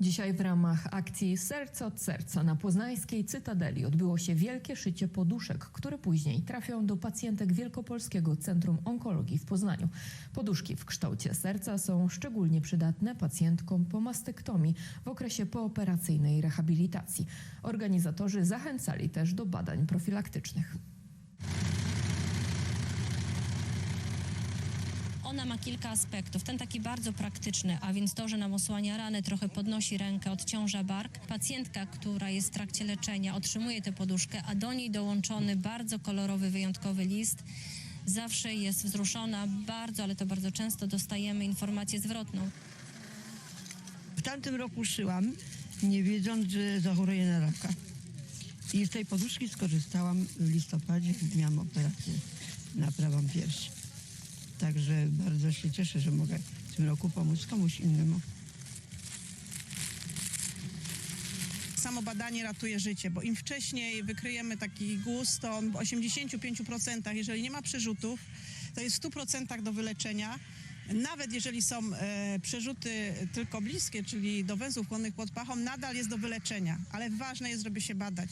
Dzisiaj w ramach akcji Serce od Serca na poznańskiej Cytadeli odbyło się wielkie szycie poduszek, które później trafią do pacjentek Wielkopolskiego Centrum Onkologii w Poznaniu. Poduszki w kształcie serca są szczególnie przydatne pacjentkom po mastektomii w okresie pooperacyjnej rehabilitacji. Organizatorzy zachęcali też do badań profilaktycznych. Ona ma kilka aspektów. Ten taki bardzo praktyczny, a więc to, że nam osłania ranę, trochę podnosi rękę, odciąża bark. Pacjentka, która jest w trakcie leczenia, otrzymuje tę poduszkę, a do niej dołączony bardzo kolorowy, wyjątkowy list. Zawsze jest wzruszona, bardzo, ale to bardzo często dostajemy informację zwrotną. W tamtym roku szyłam, nie wiedząc, że zachoruję na raka. I z tej poduszki skorzystałam w listopadzie, gdy miałam operację na prawą pierś. Także bardzo się cieszę, że mogę w tym roku pomóc komuś innemu. Samo badanie ratuje życie, bo im wcześniej wykryjemy taki guz, to on w 85%, jeżeli nie ma przerzutów, to jest w 100% do wyleczenia. Nawet jeżeli są e, przerzuty tylko bliskie, czyli do węzłów chłonnych pod pachą, nadal jest do wyleczenia, ale ważne jest, żeby się badać.